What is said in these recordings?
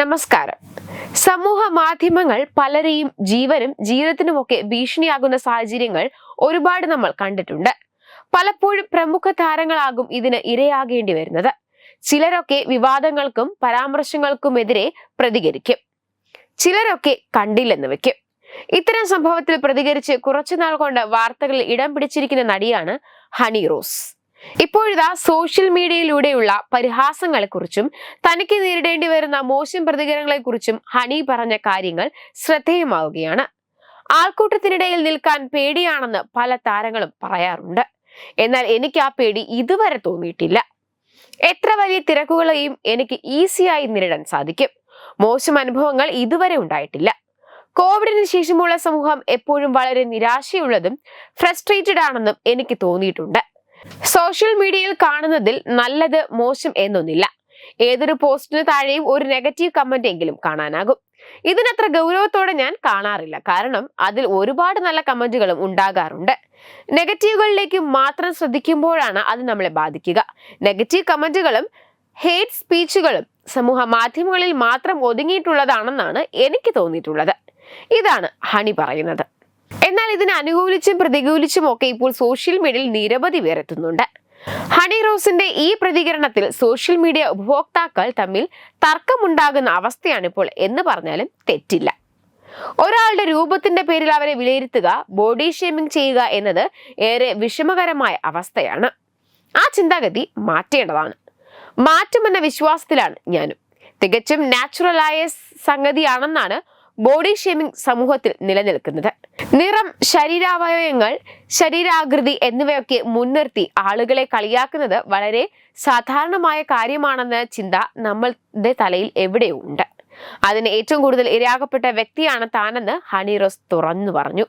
നമസ്കാരം. സമൂഹ മാധ്യമങ്ങൾ പലരെയും ജീവനും ജീവിതത്തിനുമൊക്കെ ഭീഷണിയാകുന്ന സാഹചര്യങ്ങൾ ഒരുപാട് നമ്മൾ കണ്ടിട്ടുണ്ട്. പലപ്പോഴും പ്രമുഖ താരങ്ങളാകും ഇതിന് ഇരയാകേണ്ടി വരുന്നത്. ചിലരൊക്കെ വിവാദങ്ങൾക്കും പരാമർശങ്ങൾക്കുമെതിരെ പ്രതികരിക്കും. ചിലരൊക്കെ കണ്ടില്ലെന്ന് വെക്കും ഇത്തരം സംഭവത്തിൽ പ്രതികരിച്ച് കുറച്ചുനാൾ കൊണ്ട് വാർത്തകളിൽ ഇടം പിടിച്ചിരിക്കുന്ന നടിയാണ് ഹണി റോസ്. ഇപ്പോഴിതാ സോഷ്യൽ മീഡിയയിലൂടെയുള്ള പരിഹാസങ്ങളെക്കുറിച്ചും തനിക്ക് നേരിടേണ്ടി വരുന്ന മോശം പ്രതികരണങ്ങളെക്കുറിച്ചും ഹണി പറഞ്ഞ കാര്യങ്ങൾ ശ്രദ്ധേയമാവുകയാണ്. ആൾക്കൂട്ടത്തിനിടയിൽ നിൽക്കാൻ പേടിയാണെന്ന് പല താരങ്ങളും പറയാറുണ്ട്. എന്നാൽ എനിക്ക് ആ പേടി ഇതുവരെ തോന്നിയിട്ടില്ല. എത്ര വലിയ തിരക്കുകളെയും എനിക്ക് ഈസിയായി നേരിടാൻ സാധിക്കും. മോശം അനുഭവങ്ങൾ ഇതുവരെ ഉണ്ടായിട്ടില്ല. കോവിഡിന് ശേഷമുള്ള സമൂഹം എപ്പോഴും വളരെ നിരാശയുള്ളതും ഫ്രസ്ട്രേറ്റഡ് ആണെന്നും എനിക്ക് തോന്നിയിട്ടുണ്ട്. സോഷ്യൽ മീഡിയയിൽ കാണുന്നതിൽ നല്ലത് മോശം എന്നൊന്നില്ല. ഏതൊരു പോസ്റ്റിന് താഴെയും ഒരു നെഗറ്റീവ് കമന്റ് എങ്കിലും കാണാനാകും. ഇതിനത്ര ഗൗരവത്തോടെ ഞാൻ കാണാറില്ല. കാരണം അതിൽ ഒരുപാട് നല്ല കമന്റുകളും ഉണ്ടാകാറുണ്ട്. നെഗറ്റീവുകളിലേക്ക് മാത്രം ശ്രദ്ധിക്കുമ്പോഴാണ് അത് നമ്മളെ ബാധിക്കുക. നെഗറ്റീവ് കമന്റുകളും ഹേറ്റ് സ്പീച്ചുകളും സമൂഹ മാധ്യമങ്ങളിൽ മാത്രം ഒതുങ്ങിയിട്ടുള്ളതാണെന്നാണ് എനിക്ക് തോന്നിയിട്ടുള്ളത്. ഇതാണ് ഹണി പറയുന്നത്. എന്നാൽ ഇതിനെ അനുകൂലിച്ചും പ്രതികൂലിച്ചും ഒക്കെ ഇപ്പോൾ സോഷ്യൽ മീഡിയയിൽ നിരവധി പേർ എത്തുന്നുണ്ട്. ഹണി റോസിന്റെ ഈ പ്രതികരണത്തിൽ സോഷ്യൽ മീഡിയ ഉപഭോക്താക്കൾ തമ്മിൽ തർക്കമുണ്ടാകുന്ന അവസ്ഥയാണിപ്പോൾ എന്ന് പറഞ്ഞാലും തെറ്റില്ല. ഒരാളുടെ രൂപത്തിന്റെ പേരിൽ അവരെ വിലയിരുത്തുക ബോഡി ഷേമിംഗ് ചെയ്യുക എന്നത് ഏറെ വിഷമകരമായ അവസ്ഥയാണ്. ആ ചിന്താഗതി മാറ്റേണ്ടതാണ്. മാറ്റുമെന്ന വിശ്വാസത്തിലാണ് ഞാനും. തികച്ചും നാച്ചുറലായ സംഗതിയാണെന്നാണ് ബോഡി ഷേമിംഗ് സമൂഹത്തിൽ നിലനിൽക്കുന്നത്. നിറം ശരീരാവയവങ്ങൾ ശരീരാകൃതി എന്നിവയൊക്കെ മുൻനിർത്തി ആളുകളെ കളിയാക്കുന്നത് വളരെ സാധാരണമായ കാര്യമാണെന്ന ചിന്ത നമ്മളുടെ തലയിൽ എവിടെയുണ്ട്? അതിന് ഏറ്റവും കൂടുതൽ ഇരയാകപ്പെട്ട വ്യക്തിയാണ് താനെന്ന് ഹണി റോസ് തുറന്നു പറഞ്ഞു.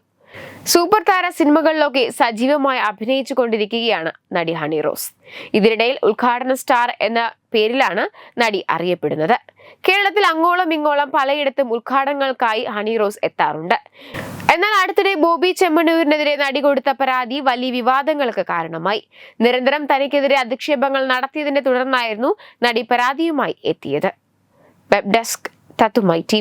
സൂപ്പർ താര സിനിമകളിലൊക്കെ സജീവമായി അഭിനയിച്ചു കൊണ്ടിരിക്കുകയാണ് നടി ഹണി റോസ്. ഇതിനിടയിൽ ഉദ്ഘാടന സ്റ്റാർ എന്ന പേരിലാണ് നടി അറിയപ്പെടുന്നത്. കേരളത്തിൽ അങ്ങോളം ഇങ്ങോളം പലയിടത്തും ഉദ്ഘാടനങ്ങൾക്കായി ഹണി റോസ് എത്താറുണ്ട്. എന്നാൽ അടുത്തിടെ ബോബി ചെമ്മണൂരിനെതിരെ നടി കൊടുത്ത പരാതി വലിയ വിവാദങ്ങൾക്ക് കാരണമായി. നിരന്തരം തനിക്കെതിരെ അധിക്ഷേപങ്ങൾ നടത്തിയതിനെ തുടർന്നായിരുന്നു നടി പരാതിയുമായി എത്തിയത്. Web desk തത്തുമായി T